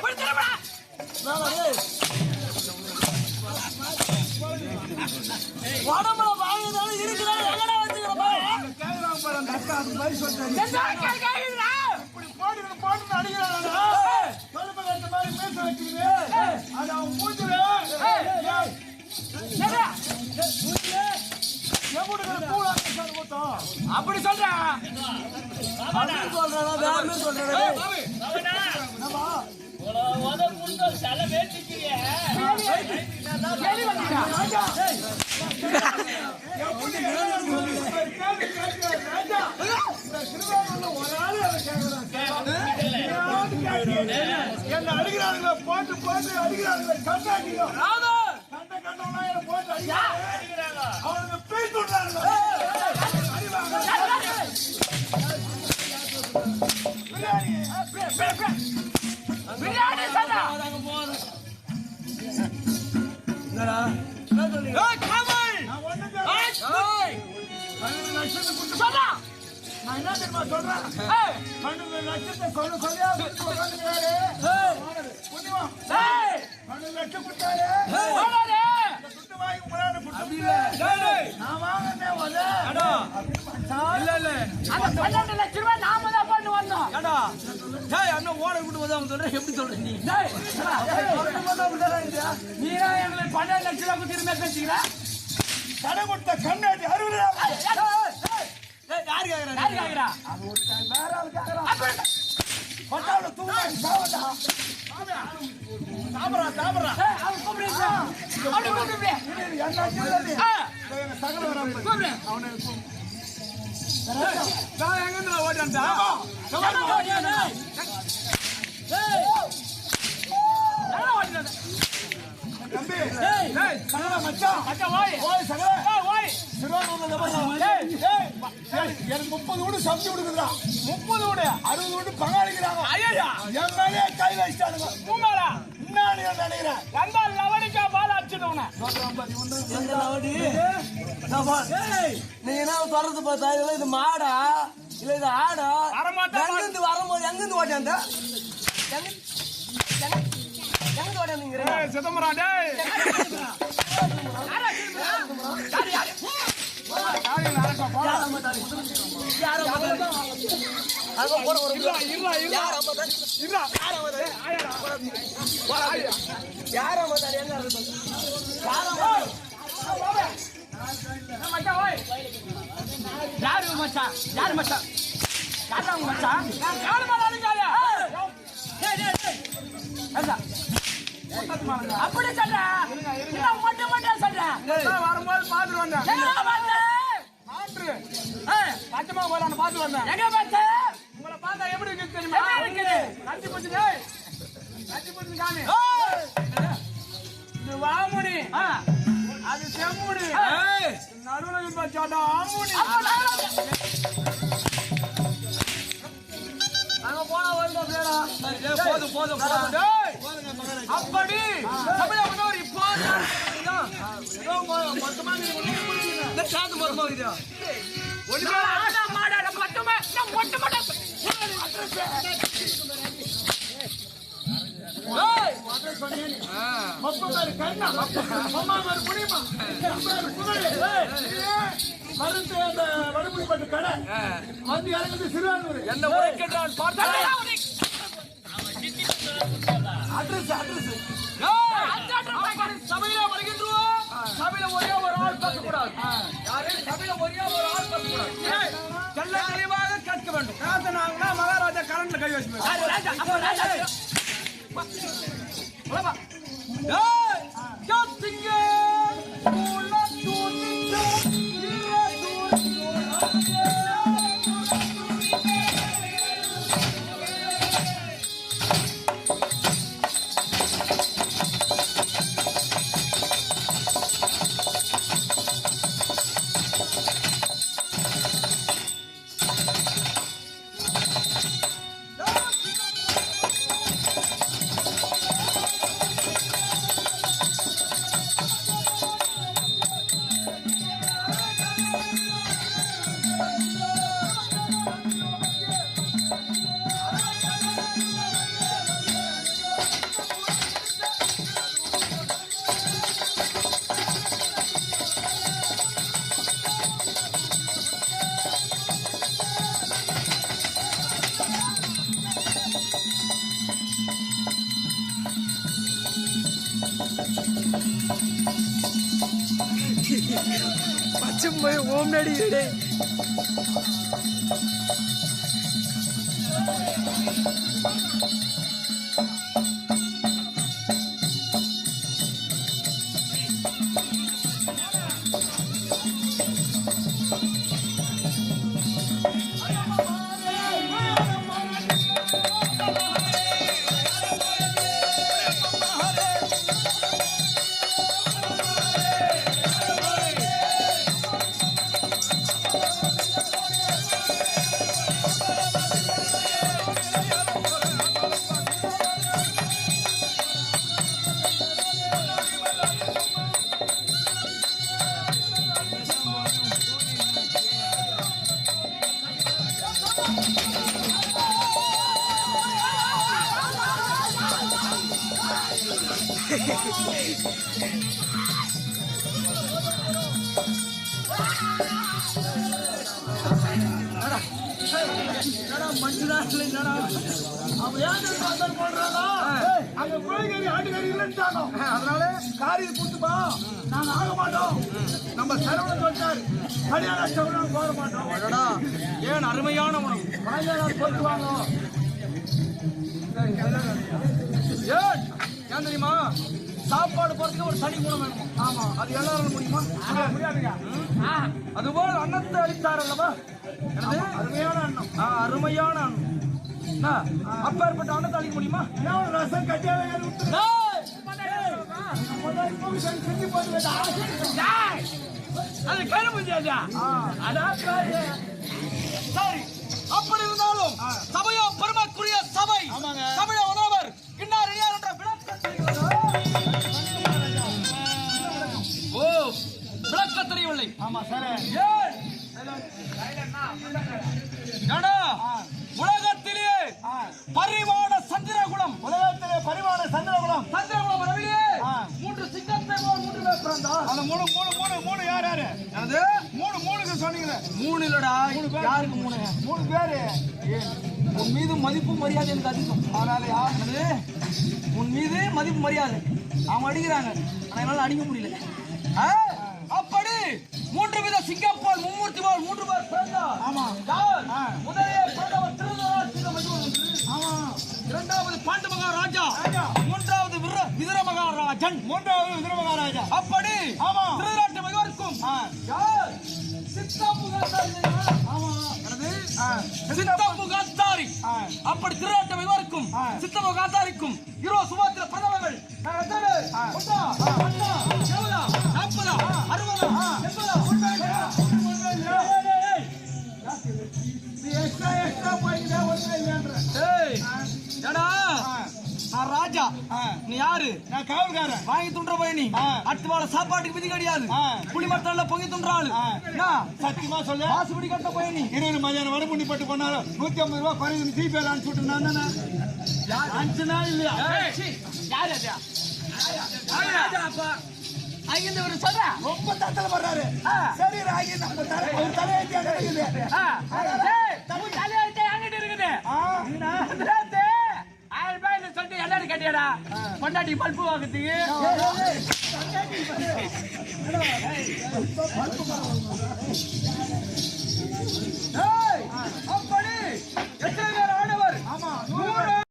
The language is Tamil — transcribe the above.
போய் திரும்பா உடம்புல வாங்கினாலும் பாரு அந்த அக்கா அது மாதிரி என்ன அடிக்கிறாங்களே போட்டு போட்டு அடிக்கிறாங்களே கண்டாட்டியோ கண்ட கண்டவனா என்ன போட்டு அடிக்கிறாங்க. அவனுக்கு பீஸ் விடுறாங்க என்ன தெரியுமா சொல்றேன் ஏய் பன்னெண்டு லட்சத்தை சொல்ல சொல்லியா கொடுத்து உட்காந்துக்கிறாரு புண்ணியமா ஏய் பன்னெண்டு லட்சம் கொடுத்தாரு ஓடாதே இந்த துட்டு வாங்கி முன்னாடி கொடுத்து டேய் நான் வாங்கினேன் வந்து அடா இல்ல இல்ல அந்த 12 லட்சம் ரூபாய் ஏடா டேய் அண்ணன் ஓட விட்டு வந்து அவன் சொல்றேன் எப்படி சொல்ற நீ டேய் நீ தான் எங்களை 12 லட்சம் ரூபாய் குத்தி இருந்தா பேசிக்கிற கடை கொடுத்த கண்ணாடி அறுபது யாரு கேக்குறா யாரு கேக்குறா வேற ஆள் சாவடா அவன் கூப்பிடுறா கூப்பிடு என்ன சகல அவனை நான் எங்க இருந்து ஓடியாண்டா ஏய் தம்பி ஏய் ஏய் எனக்கு முப்பது வீடு சமைச்சு கொடுக்குறா முப்பது வீடு அறுபது வீடு பங்காளிக்கிறாங்க ஐயா என் மேலே கை வச்சிட்டானுங்க உமாரா நினைக்கிறேன் எந்த லவடிக்கா பால் அடிச்சிடுவன எந்த நீ என்ன சொல்றது பார்த்தா? இதெல்லாம் இது மாடா? இல்ல இது ஆடா? வரமாட்டா எங்க இருந்து வரும்போது எங்க இருந்து ஓட்டியாந்த எங்க ஓட்டியாந்தீங்க சிதம்பரம் டேய் யாரு யாரு மச்சான்? யாரு மச்சான்? யாரு அவங்க மச்சான்? யாரு டேய் ஏண்டா? அப்படி சொல்ற? இல்ல மட்டும் மட்டும் சொல்ற? டேய் வரும்போது பாத்துட்டு வந்தேன். பச்சமா போலான்னு பாத்து வந்தேன். எங்க பாத்து உங்களை பார்த்தா எப்படி இருக்கு தெரியுமா? எப்படி இருக்குது? கட்டி போச்சு கட்டி போச்சு காமி வாமுனி. அது செம்முனி ஏய் நடுவுல சாட்டா ஆமுனி அங்க போனா வந்து அப்படியேடா டேய் போதும் போதும் போதும். டேய். அப்படி. சபையில வந்து ஒரு இப்போ ஏதோ மொ- மொத்தமா நீ ஒண்ணு புரியுது இந்த சாத்து மரமா இருக்குதா ஒண்ணுமே ஆனா மாடாட மட்டுமே அப்பா பேரு கண்ணா, புகழ். ஏய், மருந்து அந்த வடுமுடிப்பட்டு கடை. வந்து இறங்குது சிறுவானூர். என்ன உரைக்கின்றான் பார்த்தாலே அட்ரஸ், அட்ரஸ். சபையில வருகின்றோம். சபையில ஒரே ஒரு ஆள் பார்க்கக்கூடாது. யாரு? சபையில ஒரே ஒரு ஆள் பார்க்கக்கூடாது. தெள்ள தெளிவாக கேட்க வேண்டும். காத்தனாங்கன்னா மகாராஜா கரண்ட்ல கை வச்சு No! போய் ஓம் நடிகை அவன் ஏன் காதல் பண்றானா அங்க கோழிக்கறி ஆட்டுக்கறி இல்லைன்ட்டானோ அதனால காரியம் கொடுத்துப்பா நாங்க ஆக மாட்டோம் நம்ம சரவணன் சொல்லிட்டாரு கல்யாண சரவணன் போட மாட்டோம் அடடா ஏன் அருமையான உணவு பதினேழாவது போட்டு வாங்க ஏன் ஏன் தெரியுமா? சாப்பாடு பொறுத்து ஒரு தனி குணம் வேணும்? ஆமா. அது எல்லாரும் முடியுமா? முடியாதுங்க. அதுபோல் அன்னத்தை அளித்தார் அல்லவா? அருமையான அண்ணம் ஆ, அருமையான என்ன? அப்பேற்பட்ட அன்னத்தை அளிக்க முடியுமா? ரசம் அது கேள முடியாதா அதான் பாரு. சரி. அப்படி இருந்தாலும் ஆ. பரிவான சந்திரகுலம் உலகத்திலே பரிவான சந்திரகுலம். சந்திரகுலம் ரவிலே. மூன்று சிங்கத்தை மூன்று பேர் பிறந்தார். அந்த மூணு மூணு மூணு மூணு யார் யாரு? அது மூணு மூணுக்கு சொன்னீங்களே. மூணு இல்லடா. யாருக்கு மூணு? மூணு பேரு. உன் மீது மதிப்பு மரியாதை எனக்கு அதிகம். ஆனால் யாரு உன் மீது மதிப்பு மரியாதை. அவன் அடிக்கிறாங்க. ஆனா என்னால அடிக்க முடியல. ஆ? அப்படி மூன்று வித சிங்கப்பால் மும்மூர்த்தி பால் மூன்று பேர் பிறந்தார் ஆமா. முதலிலே பிறந்தவர். ஆமா. இரண்டாவது பாண்டு மகாராஜா ராஜா. மூன்றாவது விதுர மகாராஜன் மூன்றாவது விதுர மகாராஜா அப்படி ஆமா. திருதராஷ்டிர மகிழ்வருக்கும் ஆ. யார்? சித்தாபுகார்த்தாரி தெரியுமா? ஆமா. என்னது? ஆ. நான் காவல்காரன். வாங்கி துன்ற பயணி. அடுத்த வாழ சாப்பாட்டுக்கு விதி கிடையாது. ஆ. புளிமரத்தால பொங்கி. என்ன? சத்தியமா சொல்லு? வாசுபடி கட்ட பயணி இருபது மதியானம் வட பண்ணி பட்டு பண்ணாலும் நூத்தி ஐம்பது ரூபாய் குறையுது. சிபிஐ அனுப்பிச்சு நான் தானே அனுப்பிச்சுனா இல்லையா? ஏய், சீ, யார் அப்பா. இவரு சொல்றா. ரொம்ப தத்தல ஆ. சரி ராகி நம்ம தலை ஒரு தலையெழுத்தி பொண்டாட்டி பல்பு வாங்குறதுக்கு